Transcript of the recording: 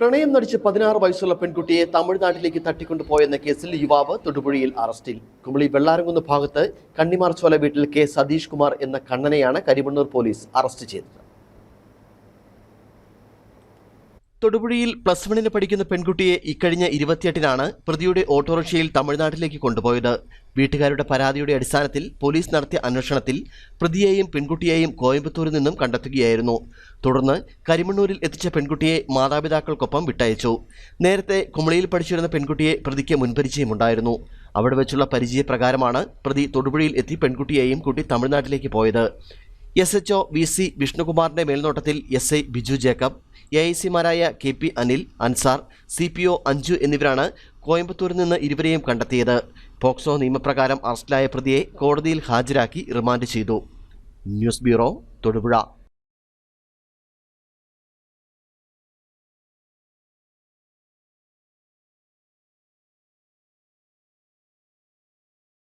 പ്രണയം നടിച്ച് പതിനാറ് വയസ്സുള്ള പെൺകുട്ടിയെ തമിഴ്നാട്ടിലേക്ക് തട്ടിക്കൊണ്ടുപോയെന്ന കേസിൽ യുവാവ് തൊടുപുഴയിൽ അറസ്റ്റിൽ. കുമളി വെള്ളാരംകുന്ന് ഭാഗത്ത് കണ്ണിമാർച്ചോല വീട്ടിൽ കെ സതീഷ് കുമാർ എന്ന കണ്ണനെയാണ് കരിമണ്ണൂർ പോലീസ് അറസ്റ്റ് ചെയ്തത്. തൊടുപുഴയിൽ പ്ലസ് വണ്ണിന് പഠിക്കുന്ന പെൺകുട്ടിയെ ഇക്കഴിഞ്ഞ ഇരുപത്തിയെട്ടിനാണ് പ്രതിയുടെ ഓട്ടോറിക്ഷയിൽ തമിഴ്നാട്ടിലേക്ക് കൊണ്ടുപോയത്. വീട്ടുകാരുടെ പരാതിയുടെ അടിസ്ഥാനത്തിൽ പോലീസ് നടത്തിയ അന്വേഷണത്തിൽ പ്രതിയെയും പെൺകുട്ടിയെയും കോയമ്പത്തൂരിൽ നിന്നും കണ്ടെത്തുകയായിരുന്നു. തുടർന്ന് കരിമണ്ണൂരിൽ എത്തിച്ച പെൺകുട്ടിയെ മാതാപിതാക്കൾക്കൊപ്പം വിട്ടയച്ചു. നേരത്തെ കുമളിയിൽ പഠിച്ചിരുന്ന പെൺകുട്ടിയെ പ്രതിക്ക് മുൻപരിചയമുണ്ടായിരുന്നു. അവിടെ വെച്ചുള്ള പരിചയപ്രകാരമാണ് പ്രതി തൊടുപുഴയിൽ എത്തി പെൺകുട്ടിയെയും കൂട്ടി തമിഴ്നാട്ടിലേക്ക് പോയത്. S H O V C വിഷ്ണുകുമാറിന്റെ മേൽനോട്ടത്തിൽ S I Biju Jacob A I സിമാരായ K P Anil Ansar C P O Anju എന്നിവരാണ് കോയമ്പത്തൂരിൽ നിന്ന് ഇരുവരെയും കണ്ടെത്തിയത്. പോക്സോ നിയമപ്രകാരം അറസ്റ്റിലായ പ്രതിയെ കോടതിയിൽ ഹാജരാക്കി റിമാൻഡ് ചെയ്തു. News bureau Thodupuzha.